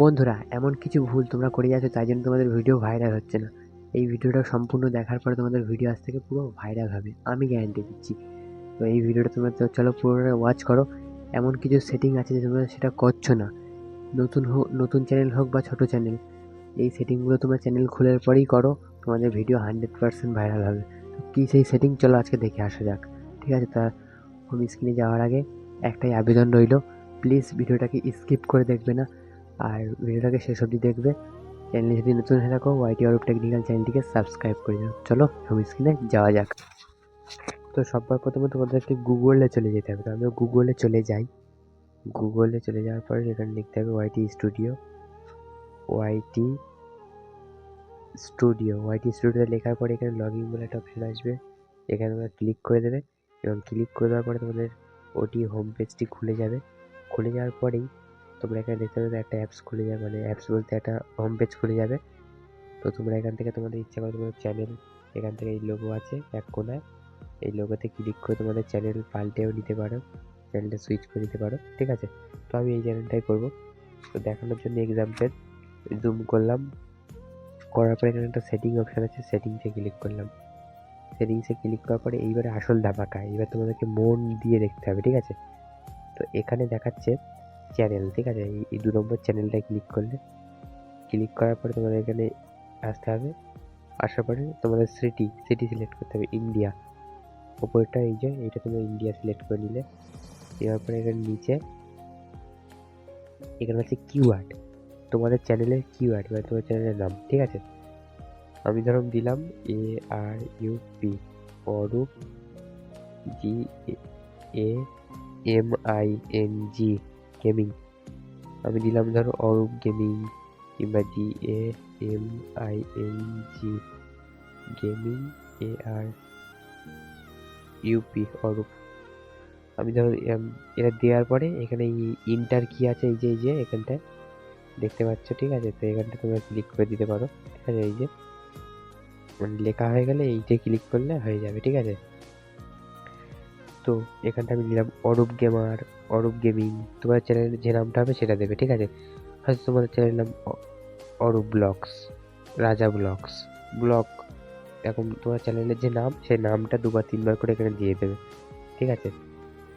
বন্ধুরা, এমন কিছু ভুল তোমরা করে যাচ্ছ তাই জন্য তোমাদের ভিডিও ভাইরাল হচ্ছে না। এই ভিডিওটা সম্পূর্ণ দেখার পরে তোমাদের ভিডিও আজ থেকে পুরো ভাইরাল হবে, আমি গ্যারান্টি দিচ্ছি। তো এই ভিডিওটা তোমরা তো চলো পুরোটা ওয়াচ করো। এমন কিছু সেটিং আছে যে তোমরা সেটা করছ না। নতুন হোক নতুন চ্যানেল হোক বা ছোটো চ্যানেল এই সেটিংগুলো তোমরা চ্যানেল খোলার পরেই করো, তোমাদের ভিডিও হান্ড্রেড পার্সেন্ট ভাইরাল হবে। তো কী সেই সেটিং চলো আজকে দেখে আসা যাক। ঠিক আছে, তা হোম স্ক্রিনে যাওয়ার আগে একটাই আবেদন রইল। প্লিজ ভিডিওটাকে স্কিপ করে দেখবে না। আর ভিডিওটাকে শেষ অবধি দেখবে। চ্যানেলে যদি নতুন হয়ে থাকো ওয়াইটি অরূপ টেকনিক্যাল চ্যানেলটিকে সাবস্ক্রাইব করে দাও। চলো হোম স্ক্রিনে যাওয়া যাক। তো সবার প্রথমে তোমাদেরকে গুগলে চলে যেতে হবে। তো আমরা গুগলে চলে যাই। গুগলে চলে যাওয়ার পরে সেখানে লিখতে হবে ওয়াইটি স্টুডিও ওয়াইটি স্টুডিও ওয়াইটি স্টুডিওতে লেখার পরে এখানে লগ ইন বলে একটা অপশন আসবে। এখানে তোমরা ক্লিক করে দেবে এবং ক্লিক করে দেওয়ার পরে তোমাদের ওটি হোম পেজটি খুলে যাবে। খুলে যাওয়ার পরেই তোমরা এখানে দেখতে পাবে একটা অ্যাপস খুলে যাবে মানে অ্যাপস বলতে একটা হোম পেজ খুলে যাবে। তো তোমরা এখান থেকে তোমাদের ইচ্ছা করে তোমাদের চ্যানেল এখান থেকে এই লোগো আছে এক কোনায়। এই লোগোতে ক্লিক করে তোমাদের চ্যানেল পাল্টেও নিতে পারো চ্যানেলটা সুইচ করে নিতে পারো, ঠিক আছে? তো আমি এই চ্যানেলটাই করব। তো দেখানোর জন্য এক্সাম্পল জুম করলাম। করার পরে এখানে একটা সেটিং অপশান আছে সেটিংসে ক্লিক করলাম। সেটিংসে ক্লিক করার পরে এইবারে আসল ধামাকা, এইবার তোমাদেরকে মন দিয়ে দেখতে হবে, ঠিক আছে? তো এখানে দেখাচ্ছে চ্যানেল ঠিক আছে? এই দু নম্বর চ্যানেলটায় ক্লিক করলে ক্লিক করার পরে তোমাদের এখানে আসতে হবে। আসার পরে তোমাদের সিটি সিটি সিলেক্ট করতে হবে ইন্ডিয়া ওপরটা এই যে, এটা তোমরা ইন্ডিয়া সিলেক্ট করে নিলে। দেওয়ার পরে এখানে নিচে, এখানে আছে কিওয়ার্ড তোমাদের চ্যানেলের কিওয়ার্ড মানে তোমার চ্যানেলের নাম, ঠিক আছে? আমি ধরো দিলাম A R U P Arup G A M I N G gaming আমি দিলাম ধরো অরূপ গেমিং কিংবা G A M I N G gaming A R U P Arup আমি ধরো এটা দেওয়ার পরে এখানে ইন্টার কি আছে এই যে এই যে এখানটায় দেখতে পাচ্ছ ঠিক আছে তো এখানটা তোমরা ক্লিক করে দিতে পারো ঠিক আছে এই যে মানে লেখা হয়ে গেলে এইটা ক্লিক করলে হয়ে যাবে ঠিক আছে তো এখানটা আমি দিলাম অরূপ গেমার অরূপ গেমিং। তোমার চ্যানেলের যে নামটা হবে সেটা দেবে, ঠিক আছে? হয়তো তোমাদের চ্যানেলের নাম Arup vlogs, Raja vlogs. Vlog এরকম তোমার চ্যানেলের যে নাম, সেই নামটা দুবার, তিনবার করে এখানে দিয়ে দেবে, ঠিক আছে?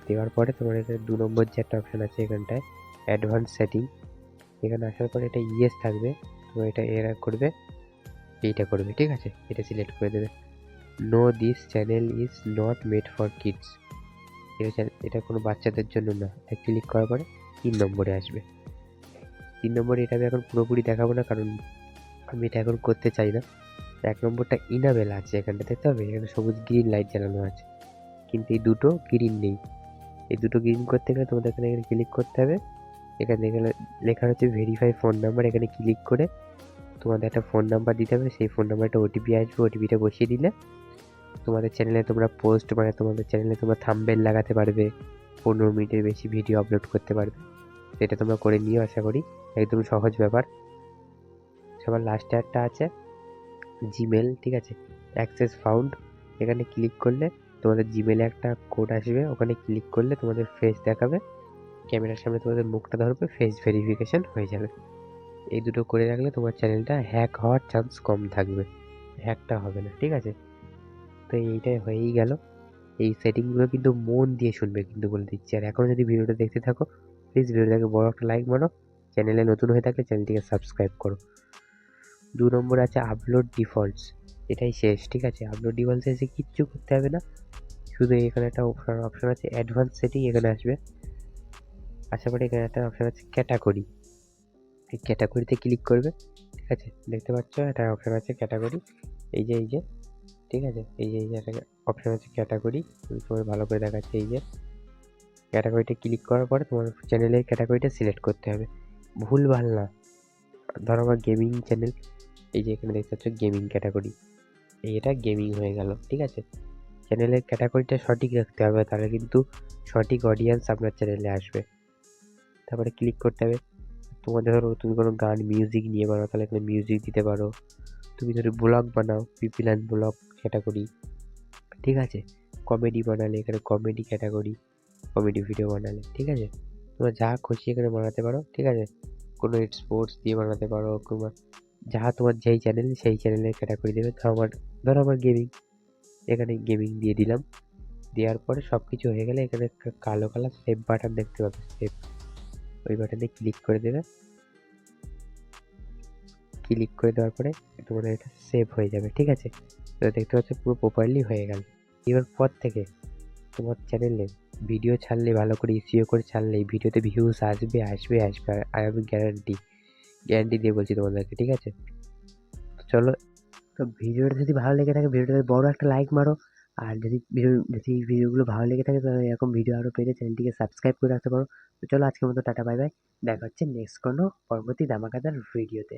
দেওয়ার পরে তোমার এখানে দু নম্বর যে একটা অপশান আছে এখানটায় অ্যাডভান্স সেটিং এখানে আসার পরে এটা ইয়েস থাকবে, তো এটা এরা করবে, এইটা করবে, ঠিক আছে? এটা সিলেক্ট করে দেবে। No this channel is not made for kids এটা কোনো বাচ্চাদের জন্য না। এটা ক্লিক করার পরে তিন নম্বরে আসবে। তিন নম্বরে এটা আমি এখন পুরোপুরি দেখাবো না, কারণ আমি এটা এখন করতে চাই না। এক নম্বরটা ইনাবেল আছে এখানটা দেখতে হবে? এখানে সবুজ গ্রিন লাইট জ্বালানো আছে। কিন্তু এই দুটো গ্রিন নেই। এই দুটো গ্রিন করতে গেলে তোমাদের এখানে এখানে ক্লিক করতে হবে। এখানে এখানে লেখা হচ্ছে ভেরিফাই ফোন নাম্বার এখানে ক্লিক করে তোমাদের একটা ফোন নাম্বার দিতে হবে। সেই ফোন নাম্বারটা ওটিপি আসবে ওটিপিটা বসিয়ে দিলে তোমাদের চ্যানেলে তোমরা পোস্ট মানে তোমাদের চ্যানেলে তোমরা থাম্বেল লাগাতে পারবে, পনেরো মিনিটের বেশি ভিডিও আপলোড করতে পারবে। এটা তোমরা করে নিও, আশা করি। একদম সহজ ব্যাপার। সবার লাস্টে একটা আছে জিমেল ঠিক আছে? অ্যাক্সেস ফাউন্ড এখানে ক্লিক করলে তোমাদের জিমেলে একটা কোড আসবে। ওখানে ক্লিক করলে তোমাদের ফেস দেখাবে। ক্যামেরার সামনে তোমাদের মুখটা ধরবে ফেস ভেরিফিকেশান হয়ে যাবে। এই দুটো করে রাখলে তোমার চ্যানেলটা হ্যাক হওয়ার চান্স কম থাকবে। হ্যাকটা হবে না, ঠিক আছে? তো এইটাই হয়েই গেল। এই সেটিংগুলো কিন্তু মন দিয়ে শুনবে কিন্তু বলে দিচ্ছি। আর এখনও যদি ভিডিওটা দেখতে থাকো প্লিজ ভিডিওটাকে বড় একটা লাইক মারো চ্যানেলে নতুন হয়ে থাকলে চ্যানেলটিকে সাবস্ক্রাইব করো। দু নম্বর আছে আপলোড ডিফল্টস এটাই শেষ, ঠিক আছে? আপলোড ডিফল্টসে এসে কিচ্ছু করতে হবে না। শুধু এখানে একটা অপশন অপশন আছে অ্যাডভান্স সেটিং এখানে আসবে। আশা করি এখানে একটা অপশন আছে ক্যাটাগরি এই ক্যাটাগরিতে ক্লিক করবে, ঠিক আছে? দেখতে পাচ্ছ? একটা অপশন আছে ক্যাটাগরি এই যে এই যে। ঠিক আছে? এই যে এই যে একটা অপশন আছে ক্যাটাগরি তোমার ভালো করে দেখাচ্ছে এই যে। ক্যাটাগরিটা ক্লিক করার পরে তোমার চ্যানেলের ক্যাটাগরিটা সিলেক্ট করতে হবে। ভুল ভালো না। ধরো আমার গেমিং চ্যানেল এই যে এখানে দেখতে পাচ্ছ গেমিং ক্যাটাগরি এটা গেমিং হয়ে গেল, ঠিক আছে? চ্যানেলের ক্যাটাগরিটা সঠিক রাখতে হবে, তাহলে কিন্তু সঠিক অডিয়েন্স আপনার চ্যানেলে আসবে। তারপরে ক্লিক করতে হবে। তোমাদের ধরো তুমি কোনো গান মিউজিক নিয়ে বানাও, তাহলে এখানে মিউজিক দিতে পারো। তুমি ধরো ব্লগ বানাও পিপিলান ব্লগ ক্যাটাগরি ঠিক আছে? কমেডি বানালে এখানে কমেডি ক্যাটাগরি কমেডি ভিডিও বানালে, ঠিক আছে? তোমরা যা খুশি এখানে বানাতে পারো, ঠিক আছে? কোনো স্পোর্টস দিয়ে বানাতে পারো, কিংবা যা তোমার যেই চ্যানেল সেই চ্যানেলের ক্যাটাগরি দেবে। ধরো আমার ধরো আমার গেমিং এখানে গেমিং দিয়ে দিলাম। দেওয়ার পরে সব কিছু হয়ে গেলে এখানে কালো কালার সেভ বাটন দেখতে পাবে সেভ ওই বাটনে ক্লিক করে দেবে। ক্লিক করে দেওয়ার পরে তোমাদের এটা সেভ হয়ে যাবে, ঠিক আছে? তো দেখতে পাচ্ছ পুরো প্রপারলি হয়ে গেল। এবার পর থেকে তোমার চ্যানেলে ভিডিও ছাড়লে, ভালো করে ইসিও করে ছাড়লে ভিডিওতে ভিউজ আসবে আসবে আসবে, আর আমি গ্যারান্টি গ্যারান্টি দিয়ে বলছি তোমাদেরকে, ঠিক আছে? তো চলো, তো ভিডিওটা যদি ভালো লেগে থাকে ভিডিওটাতে বড় একটা লাইক মারো। আর যদি ভিডিও যদি ভিডিওগুলো ভালো লেগে থাকে, তাহলে এরকম ভিডিও আরও পেতে চ্যানেলটিকে সাবস্ক্রাইব করে রাখতে পারো। তো চলো আজকের মতো টাটা বাই বাই দেখা হচ্ছে নেক্সট কোনো পরবর্তী দামাকাদার ভিডিওতে